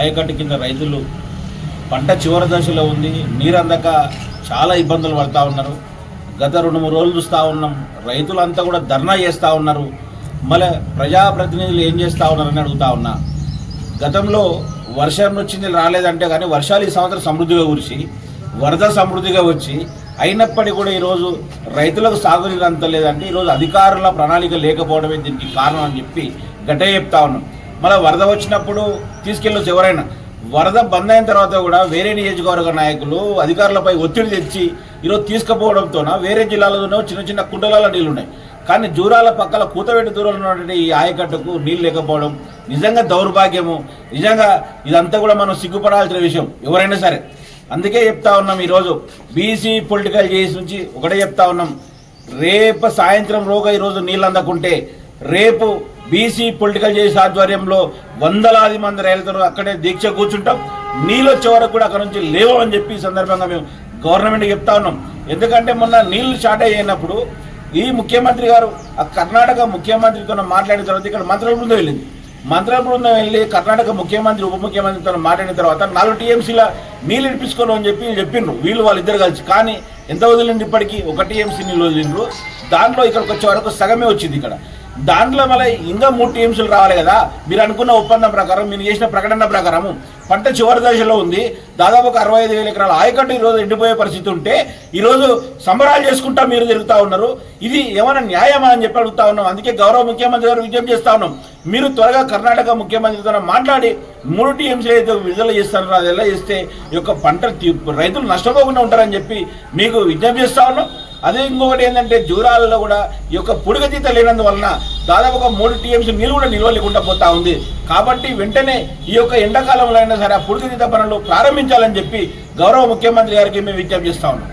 ఆయకట్టు కింద రైతులు పంట చివరి దశలో ఉంది నీరు అందక చాలా ఇబ్బందులు పడతా ఉన్నారు. గత రెండు మూడు రోజులు చూస్తూ ఉన్నాం. రైతులంతా కూడా ధర్నా చేస్తూ ఉన్నారు. మళ్ళీ ప్రజాప్రతినిధులు ఏం చేస్తూ ఉన్నారని అడుగుతా ఉన్నా. గతంలో వర్షం వచ్చింది రాలేదంటే కానీ వర్షాలు ఈ సంవత్సరం సమృద్ధిగా కురిసి వరద సమృద్ధిగా వచ్చి అయినప్పటికీ కూడా ఈరోజు రైతులకు సాగునీరు అంత లేదంటే ఈరోజు అధికారుల ప్రణాళిక లేకపోవడమే దీనికి కారణం అని చెప్పి గట్టే చెప్తా ఉన్నాం. మళ్ళీ వరద వచ్చినప్పుడు తీసుకెళ్ళొచ్చు ఎవరైనా. వరద బంద్ అయిన తర్వాత కూడా వేరే నియోజకవర్గ నాయకులు అధికారులపై ఒత్తిడి తెచ్చి ఈరోజు తీసుకుపోవడంతోన వేరే జిల్లాలోనూ చిన్న చిన్న కుండలాల నీళ్ళు ఉన్నాయి కానీ జూరాల పక్కల కూతవేటి దూరంలో ఉన్నటువంటి ఈ ఆయకట్టుకు నీళ్ళు లేకపోవడం నిజంగా దౌర్భాగ్యము. నిజంగా ఇదంతా కూడా మనం సిగ్గుపడాల్సిన విషయం. ఎవరైనా సరే. అందుకే చెప్తా ఉన్నాం ఈరోజు బీసీ పొలిటికల్ చేసి నుంచి ఒకటే చెప్తా ఉన్నాం. రేపు సాయంత్రం రోగా ఈరోజు నీళ్ళు అందకుంటే రేపు బీసీ పొలిటికల్ చేసి ఆధ్వర్యంలో వందలాది మంది రైతులు అక్కడే దీక్ష కూర్చుంటాం. నీళ్ళు వచ్చే వరకు కూడా అక్కడ నుంచి లేవని చెప్పి ఈ సందర్భంగా మేము గవర్నమెంట్ చెప్తా ఉన్నాం. ఎందుకంటే మొన్న నీళ్ళు షార్టేజ్ అయినప్పుడు ఈ ముఖ్యమంత్రి గారు ఆ కర్ణాటక ముఖ్యమంత్రితో మాట్లాడిన తర్వాత ఇక్కడ మంత్రుల బృందం వెళ్ళింది. మంత్రుల బృందం వెళ్ళి కర్ణాటక ముఖ్యమంత్రి ఉప ముఖ్యమంత్రితో మాట్లాడిన తర్వాత నాలుగు టీఎంసీల నీళ్ళు ఇప్పించుకోను అని చెప్పి చెప్పిండ్రు. వీళ్ళు వాళ్ళిద్దరు కలిసి. కానీ ఎంత వదిలింది ఇప్పటికీ? ఒక టీఎంసీ నీళ్ళు వదిలిండ్రు. దాంట్లో ఇక్కడికి వచ్చే వరకు సగమే వచ్చింది ఇక్కడ. దాంట్లో మళ్ళీ ఇంకా మూడు టీమ్స్లు రావాలి కదా. మీరు అనుకున్న ఒప్పందం ప్రకారం మీరు చేసిన ప్రకటన ప్రకారం పంట చివరి దశలో ఉంది. దాదాపు ఒక అరవై ఐదు వేల ఎకరాల ఆయకట్టు ఈరోజు ఎండిపోయే పరిస్థితి ఉంటే ఈరోజు సంబరాలు చేసుకుంటా మీరు తిరుగుతూ ఉన్నారు. ఇది ఏమైనా న్యాయమా అని చెప్పి అడుగుతా ఉన్నాం. అందుకే గౌరవ ముఖ్యమంత్రి గారు విజయం చేస్తా ఉన్నాం. మీరు త్వరగా కర్ణాటక ముఖ్యమంత్రితో మాట్లాడి మూడు టీఎంసీలు అయితే విడుదల చేస్తారో అది ఎలా చేస్తే ఈ యొక్క పంట రైతులు నష్టపోకుండా ఉంటారని చెప్పి మీకు విజ్ఞప్తి చేస్తా ఉన్నాం. అదే ఇంకొకటి ఏంటంటే జూరాలలో కూడా ఈ యొక్క పుడుగతీత లేనందువలన దాదాపు ఒక మూడు టీఎంసీ నీళ్ళు కూడా నిల్వ లేకుండా పోతా ఉంది. కాబట్టి వెంటనే ఈ యొక్క ఎండాకాలంలో అయినా సరే ఆ పుడుగతీత పనులు ప్రారంభించాలని చెప్పి గౌరవ ముఖ్యమంత్రి గారికి మేము విజ్ఞప్తి చేస్తా ఉన్నాం.